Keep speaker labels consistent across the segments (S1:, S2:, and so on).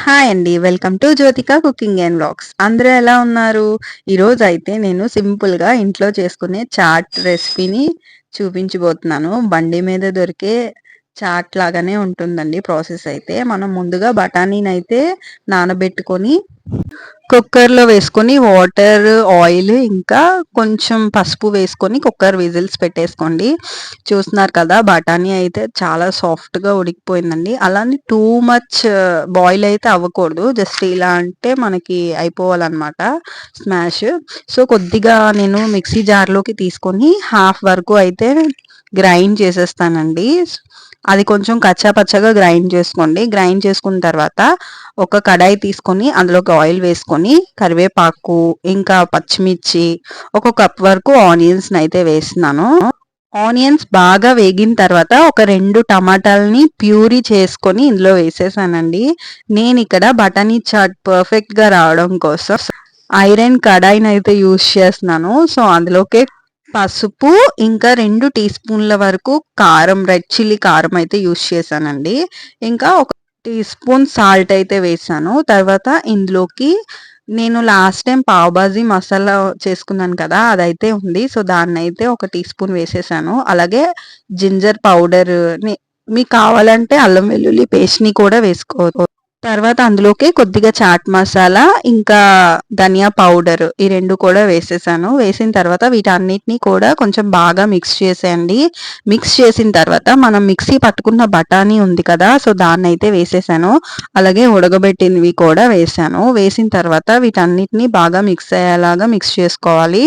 S1: Hi అండి welcome to Jyothika cooking and vlogs అందరూ ఎలా ఉన్నారు? ఈరోజు అయితే నేను సింపుల్గా ఇంట్లో చేసుకునే చాట్ రెసిపీని చూపించబోతున్నాను. బండి మీద దొరికే చాట్ లాగానే ఉంటుందండి ప్రాసెస్ అయితే. మనం ముందుగా బఠానీని అయితే నానబెట్టుకొని కుక్కర్లో వేసుకొని వాటర్ ఆయిల్ ఇంకా కొంచెం పసుపు వేసుకొని కుక్కర్ విజిల్స్ పెట్టేసుకోండి. చూస్తున్నారు కదా బఠానీ అయితే చాలా సాఫ్ట్గా ఉడికిపోయిందండి. అలానే టూ మచ్ బాయిల్ అయితే అవ్వకూడదు. జస్ట్ ఇలా అంటే మనకి అయిపోవాలన్నమాట స్మాష్. సో కొద్దిగా నేను మిక్సీ జార్లోకి తీసుకొని హాఫ్ వరకు అయితే గ్రైండ్ చేసేస్తానండి. అది కొంచెం కచ్చా పచ్చగా గ్రైండ్ చేసుకోండి. గ్రైండ్ చేసుకున్న తర్వాత ఒక కడాయి తీసుకొని అందులోకి ఆయిల్ వేసుకొని కరివేపాకు ఇంకా పచ్చిమిర్చి ఒక కప్ వరకు ఆనియన్స్ని అయితే వేస్తున్నాను. ఆనియన్స్ బాగా వేగిన తర్వాత ఒక రెండు టమాటాలని ప్యూరీ చేసుకొని ఇందులో వేసేసానండి. నేను ఇక్కడ బటానీ చాట్ పర్ఫెక్ట్గా రావడం కోసం ఐరన్ కడాయిని అయితే యూస్ చేస్తున్నాను. సో అందులోకే పసుపు ఇంకా రెండు టీ స్పూన్ల వరకు కారం రెడ్ చిల్లీ కారం అయితే యూస్ చేశానండి. ఇంకా ఒక టీ స్పూన్ సాల్ట్ అయితే వేసాను తర్వాత ఇందులోకి నేను లాస్ట్ టైం పావుబాజీ మసాలా చేసుకున్నాను కదా అదైతే ఉంది. సో దాన్ని అయితే ఒక టీ స్పూన్ వేసేసాను. అలాగే జింజర్ పౌడర్ మీకు కావాలంటే అల్లం వెల్లుల్లి పేస్ట్ని కూడా వేసుకోవచ్చు. తర్వాత అందులోకి కొద్దిగా చాట్ మసాలా ఇంకా ధనియా పౌడర్ ఈ రెండు కూడా వేసేసాను. వేసిన తర్వాత వీటన్నిటిని కూడా కొంచెం బాగా మిక్స్ చేసేయండి. మిక్స్ చేసిన తర్వాత మనం మిక్సీ పట్టుకున్న బఠానీ ఉంది కదా సో దాన్ని అయితే వేసేసాను. అలాగే ఉడకబెట్టినవి కూడా వేసాను. వేసిన తర్వాత వీటన్నిటిని బాగా మిక్స్ అయ్యేలాగా మిక్స్ చేసుకోవాలి.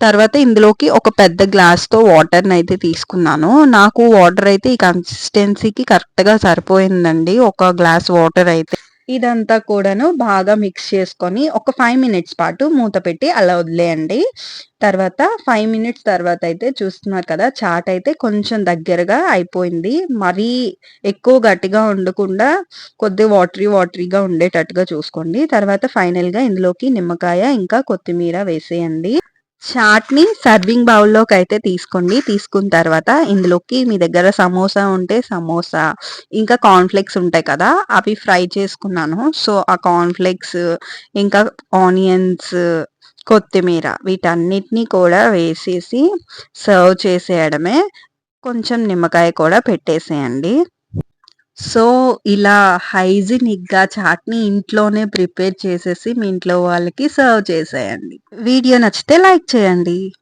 S1: తర్వాత ఇందులోకి ఒక పెద్ద గ్లాస్తో వాటర్ని అయితే తీసుకున్నాను. నాకు వాటర్ అయితే ఈ కన్సిస్టెన్సీకి కరెక్ట్గా సరిపోయిందండి. ఒక గ్లాస్ వాటర్ అయితే. ఇదంతా కూడాను బాగా మిక్స్ చేసుకొని ఒక ఫైవ్ మినిట్స్ పాటు మూత పెట్టి అలా వదిలేయండి. తర్వాత ఫైవ్ మినిట్స్ తర్వాత అయితే చూస్తున్నారు కదా చాట్ అయితే కొంచెం దగ్గరగా అయిపోయింది. మరీ ఎక్కువ గట్టిగా ఉండకుండా కొద్ది వాటరీ వాటరీగా ఉండేటట్టుగా చూసుకోండి. తర్వాత ఫైనల్గా ఇందులోకి నిమ్మకాయ ఇంకా కొత్తిమీర వేసేయండి. చాట్ని సర్వింగ్ బౌల్లోకి అయితే తీసుకోండి. తీసుకున్న తర్వాత ఇందులోకి మీ దగ్గర సమోసా ఉంటే సమోసా ఇంకా కార్న్ఫ్లెక్స్ ఉంటాయి కదా అవి ఫ్రై చేసుకున్నాను. సో ఆ కార్న్ఫ్లెక్స్ ఇంకా ఆనియన్స్ కొత్తిమీర వీటన్నిటిని కూడా వేసేసి సర్వ్ చేసేయడమే. కొంచెం నిమ్మకాయ కూడా పెట్టేసేయండి. సో ఇలా హైజినిక్గా చాట్ని ఇంట్లోనే ప్రిపేర్ చేసేసి మీ ఇంట్లో వాళ్ళకి సర్వ్ చేసేయండి. వీడియో నచ్చితే లైక్ చేయండి.